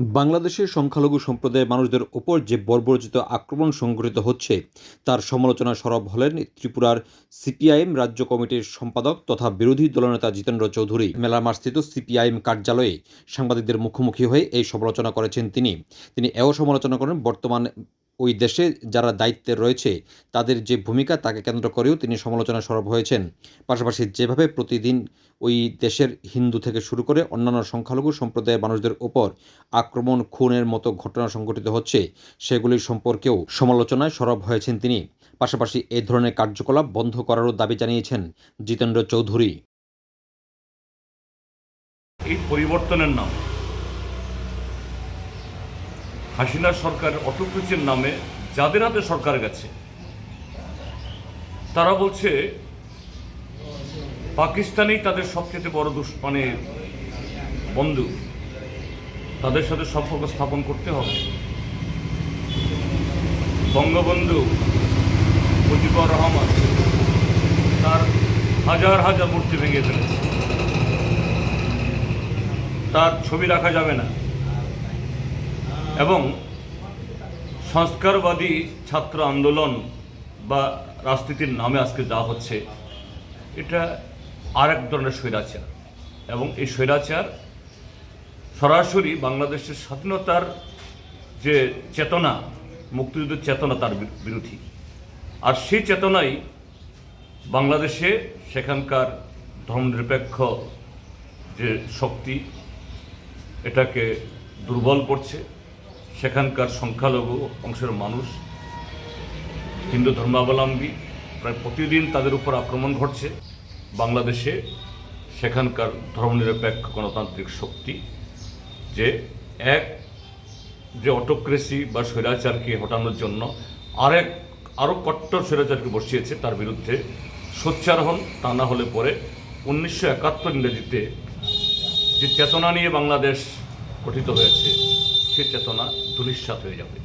বাংলাদেশের সংখ্যালঘু সম্প্রদায়ের মানুষদের ওপর যে বর্বরচিত আক্রমণ সংঘটিত হচ্ছে, তার সমালোচনা সরব হলেন ত্রিপুরার সিপিআইএম রাজ্য কমিটির সম্পাদক তথা বিরোধী দলনেতা জিতেন্দ্র চৌধুরী। মেলামারস্থিত সিপিআইএম কার্যালয়ে সাংবাদিকদের মুখোমুখি হয়ে এই সমালোচনা করেছেন তিনি। তিনি এও সমালোচনা করেন, বর্তমান ওই দেশে যারা দায়িত্বে রয়েছে, তাদের যে ভূমিকা তাকে কেন্দ্র করেও তিনি সমালোচনা সরব হয়েছেন। পাশাপাশি যেভাবে প্রতিদিন ওই দেশের হিন্দু থেকে শুরু করে অন্যান্য সংখ্যালঘু সম্প্রদায়ের মানুষদের ওপর আক্রমণ, খুনের মতো ঘটনা সংঘটিত হচ্ছে, সেগুলি সম্পর্কেও সমালোচনায় সরব হয়েছেন তিনি। পাশাপাশি এই ধরনের কার্যকলাপ বন্ধ করারও দাবি জানিয়েছেন জিতেন্দ্র চৌধুরী। এই পরিবর্তনের নাম হাসিনা সরকার অটোক্রেসির নামে যাদের হাতে সরকার গেছে, তারা বলছে, পাকিস্তানেই তাদের সবচেয়ে বড় দুষ মানে বন্ধু। তাদের সাথে সম্পর্ক স্থাপন করতে হবে। বঙ্গবন্ধু মুজিবুর রহমান তার হাজার হাজার মূর্তি ভেঙে ফেলেছে। তার ছবি রাখা যাবে না। এবং সংস্কারবাদী ছাত্র আন্দোলন বা রাজনীতির নামে আজকে যা হচ্ছে, এটা আর এক ধরনের স্বৈরাচার। এবং এই স্বৈরাচার সরাসরি বাংলাদেশের স্বাধীনতার যে চেতনা, মুক্তিযুদ্ধের চেতনা তার বিরোধী আর সেই চেতনাই বাংলাদেশে সেখানকার ধর্মনিরপেক্ষ যে শক্তি, এটাকে দুর্বল করছে। সেখানকার সংখ্যালঘু অংশের মানুষ, হিন্দু ধর্মাবলম্বী, প্রায় প্রতিদিন তাদের উপর আক্রমণ ঘটছে। বাংলাদেশে সেখানকার ধর্মনিরপেক্ষ গণতান্ত্রিক শক্তি যে এক, যে অটোক্রেসি বা স্বৈরাচারকে হটানোর জন্য আরেক আরও কট্টর স্বৈরাচারকে বসিয়েছে, তার বিরুদ্ধে সোচ্চার হন তা না হলে পরে উনিশশো একাত্তর ইংরেজিতে যে চেতনা নিয়ে বাংলাদেশ গঠিত হয়েছে সে চেতনা ধূলিসাৎ হয়ে যাবে।